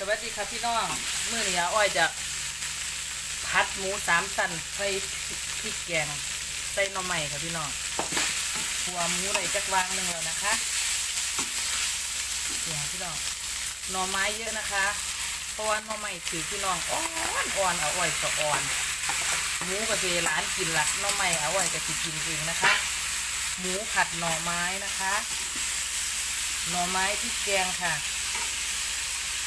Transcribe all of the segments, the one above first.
สวัสดีครับพี่น้อง มื้อนี้อาอ้อยจะพัดหมูสามสันใส่พริกแกงใส่หน่อไม้ครับพี่น้องหัวหมูได้จักวางหนึ่งแล้วนะคะเนี่ยพี่น้องหน่อไม้เยอะนะคะเพราะว่าหน่อไม้ถือพี่น้องอ่อนอ่อนเอาอ้อยสะอ่อนหมูกับเจร้านกินละหน่อไม้เอาอ้อยกับสิกินเองนะคะ หมูผัดหน่อไม้นะคะ หน่อไม้พริกแกงค่ะ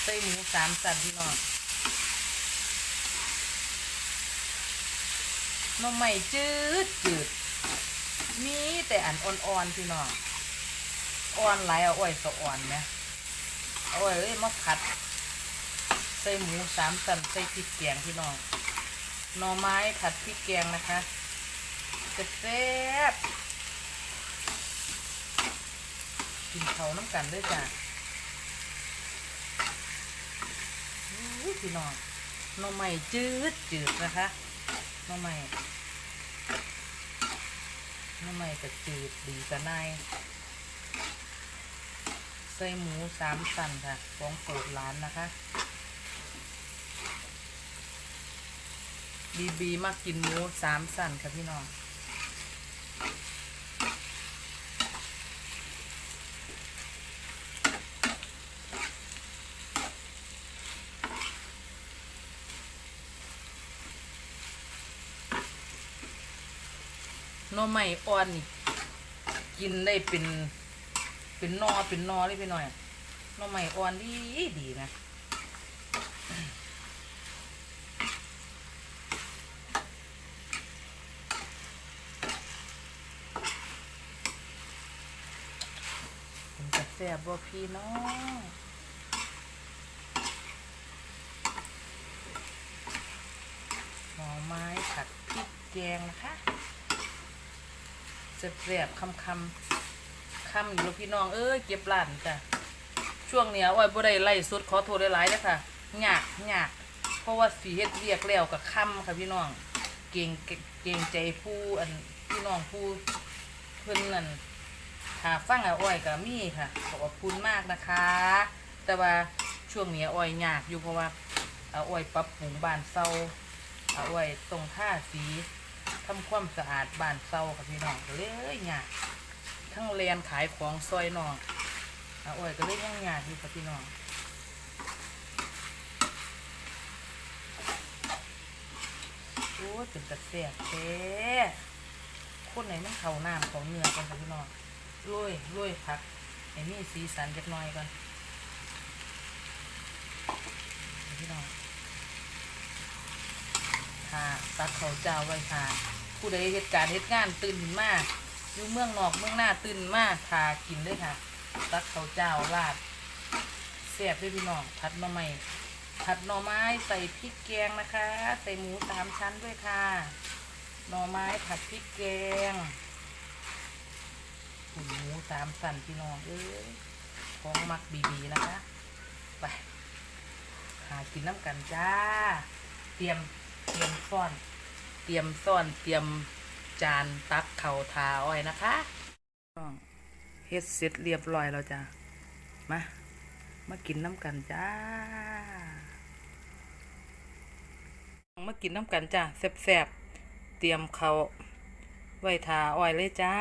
ใส่หมูสามสันพี่น้องหน้องใหม่จืดจืดมีแต่อันอ่อนๆพี่น้องอ่อนไหลเอาอ้อยสะอ่อนไหมเอาอ้อยเอ้ยมาผัด ใส่หมูสามสันใส่พริกแกงพี่น้องหน่อไม้ผัดพริกแกงนะคะแซ่บกินเขาน้ำกันด้วยจ้ะ อู้ พี่น้องหน่อไม้จืดจืดนะคะหน่อไม้หน่อไม้ก็จืดดีกระนายใส่หมูสามสันค่ะของโปรดร้านนะคะ บีบีมากินหมูสามสันค่ะพี่น้อง หน่อไม้อ่อนนี่กินได้เป็น เป็นนอเป็นนอเลยไปหน่อยหน่อไม้อ่อนดีดีนะแซ่บบ่พี่น้องหน่อไม้ผัดพริกแกงนะคะ เสียบๆคำคำคำอยู่แล้วพี่น้องเอ้ยเก็บร้านจ้ะช่วงเนี้ยอ้อยบ่ได้ไล่สุดขอโทษหลายๆเด้อค่ะยากยากเพราะว่าสีเฮ็ดเรียกแล้วกับคำค่ะพี่น้อง เก่งเก่งใจผู้อันพี่น้องผู้เพิ่นนั่นหาฟังเอาอ้อยกับมี่ค่ะขอบคุณมากนะคะ แต่ว่าช่วงเนี้อ้อยหยากอยู่เพราะว่าเอาอ้อยปรับปรุงบ้านเซาเอาอ้อยตรงท่าสี ทำความสะอาดบ้านเซาค่ะพี่น้องก็เลยยากทั้งเรียนขายของซอยน้องอาอ้อยก็เลยยังยากอยู่ค่ะพี่น้องโอ้ยเป็นตะแสบแท้คนไหนมันเข่าน้ำเขาเนื้อกันค่ะพี่น้องโรยโรยผักไอ้นี่สีสันจักน่อยก่อนพี่น้อง ค่ะตักเขาเจ้าไว้ค่ะผู้ใดเหตุการณ์เหตุงานตื่นมาอยู่เมืองนอกเมืองหน้าตื่นมากทากินเลยค่ะ ตักเขาเจ้าราดแซ่บด้วยพี่น้องผัดหน่อไม้ผัดหน่อไม้ใส่พริกแกงนะคะ ใส่หมูสามชั้นด้วยค่ะหน่อไม้ผัดพริกแกงขุนหมูสามสันพี่น้องเอ้ยของมักบีบีนะคะ ไปหากินน้ำกันจ้า เตรียม เตรียมซ่อน เตรียมซ่อนเตรียมจานตักเข่าทาอ้อยนะคะเฮ็ดเสร็จเรียบร้อยแล้วจ้ะมามากินน้ำกันจ้ามากินน้ำกันจ้าแซ่บๆเตรียมเขาไว้ทาอ้อยเลยจ้า